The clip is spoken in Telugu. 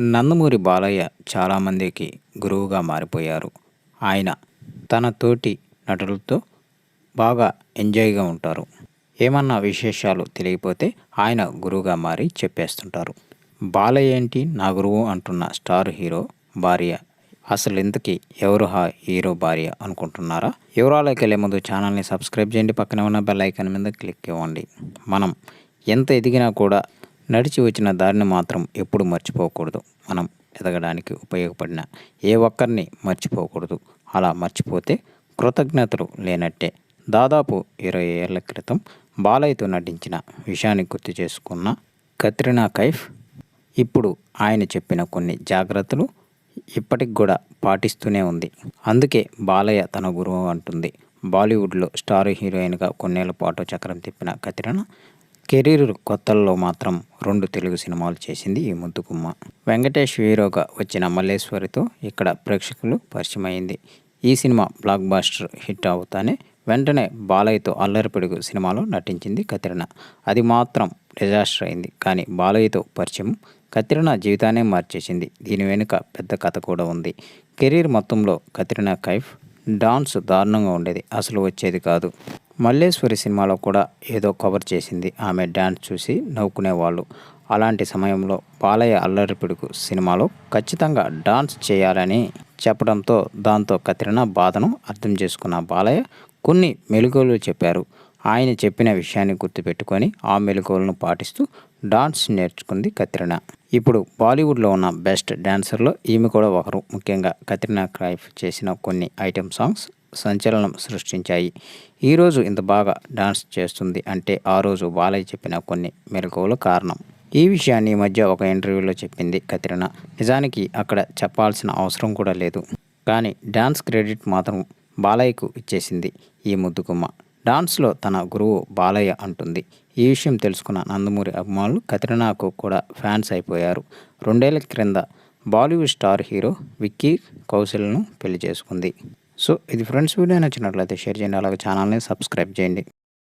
నందమూరి బాలయ్య చాలామందికి గురువుగా మారిపోయారు. ఆయన తన తోటి నటులతో బాగా ఎంజాయ్గా ఉంటారు. ఏమన్నా విశేషాలు తెలియకపోతే ఆయన గురువుగా మారి చెప్పేస్తుంటారు. బాలయ్య ఏంటి? నా గురువు అంటున్న స్టార్ హీరో భార్య. అసలు ఇంతకీ ఎవరు హా హీరో భార్య అనుకుంటున్నారా? వివరాలకు వెళ్ళే ముందు ఛానల్ని సబ్స్క్రైబ్ చేయండి. పక్కన ఉన్న బెల్ ఐకాన్ మీద క్లిక్ ఇవ్వండి. మనం ఎంత ఎదిగినా కూడా నడిచి వచ్చిన దారిని మాత్రం ఎప్పుడు మర్చిపోకూడదు. మనం ఎదగడానికి ఉపయోగపడిన ఏ ఒక్కరిని మర్చిపోకూడదు. అలా మర్చిపోతే కృతజ్ఞతలు లేనట్టే. దాదాపు ఇరవై ఏళ్ళ క్రితం బాలయ్యతో నటించిన విషయాన్ని గుర్తు చేసుకున్న కత్రినా కైఫ్ ఇప్పుడు ఆయన చెప్పిన కొన్ని జాగ్రత్తలు ఇప్పటికి కూడా పాటిస్తూనే ఉంది. అందుకే బాలయ్య తన గురువు అంటుంది. బాలీవుడ్లో స్టార్ హీరోయిన్గా కొన్నేళ్ళ పాటు చక్రం తిప్పిన కత్రినా కెరీర్ కొత్తల్లో మాత్రం రెండు తెలుగు సినిమాలు చేసింది ఈ ముద్దుగుమ్మ. వెంకటేష్ హీరోగా వచ్చిన మల్లేశ్వరితో ఇక్కడ ప్రేక్షకులు పరిచయమైంది. ఈ సినిమా బ్లాక్ బాస్టర్ హిట్ అవుతానే వెంటనే బాలయ్యతో అల్లరిపిడుగు సినిమాలో నటించింది కత్రినా. అది మాత్రం డిజాస్టర్ అయింది కానీ బాలయ్యతో పరిచయం కత్రినా జీవితాన్నే మార్చేసింది. దీని వెనుక పెద్ద కథ కూడా ఉంది. కెరీర్ మొత్తంలో కత్రినా కైఫ్ డాన్స్ దారుణంగా ఉండేది. అసలు వచ్చేది కాదు. మల్లేశ్వరి సినిమాలో కూడా ఏదో కవర్ చేసింది. ఆమె డ్యాన్స్ చూసి నవ్వుకునేవాళ్ళు. అలాంటి సమయంలో బాలయ్య అల్లరిపిడుగు సినిమాలో ఖచ్చితంగా డాన్స్ చేయాలని చెప్పడంతో దాంతో కత్రినా బాధను అర్థం చేసుకున్న బాలయ్య కొన్ని మెలుగులు చెప్పారు. ఆయన చెప్పిన విషయాన్ని గుర్తుపెట్టుకొని ఆ మెలకువలను పాటిస్తూ డాన్స్ నేర్చుకుంది కత్రినా ఇప్పుడు బాలీవుడ్లో ఉన్న బెస్ట్ డాన్సర్లో ఈమె కూడా ఒకరు. ముఖ్యంగా కత్రినా క్రైఫ్ చేసిన కొన్ని ఐటెం సాంగ్స్ సంచలనం సృష్టించాయి. ఈరోజు ఇంత బాగా డాన్స్ చేస్తుంది అంటే ఆ రోజు బాలయ్య చెప్పిన కొన్ని మెలకువలు కారణం. ఈ విషయాన్ని మధ్య ఒక ఇంటర్వ్యూలో చెప్పింది కత్రినా నిజానికి అక్కడ చెప్పాల్సిన అవసరం కూడా లేదు. కానీ డాన్స్ క్రెడిట్ మాత్రం బాలయ్యకు ఇచ్చేసింది ఈ ముద్దుగుమ్మ. డాన్స్లో తన గురువు బాలయ్య అంటుంది. ఈ విషయం తెలుసుకున్న నందమూరి అభిమానులు కత్రినాకు కూడా ఫ్యాన్స్ అయిపోయారు. రెండేళ్ళ క్రింద బాలీవుడ్ స్టార్ హీరో విక్కీ కౌశల్ను పెళ్ళి చేసుకుంది. సో ఇది ఫ్రెండ్స్ వీడియో నచ్చినట్లయితే షేర్ చేయండి అలాగే ఛానల్ని సబ్స్క్రైబ్ చేయండి.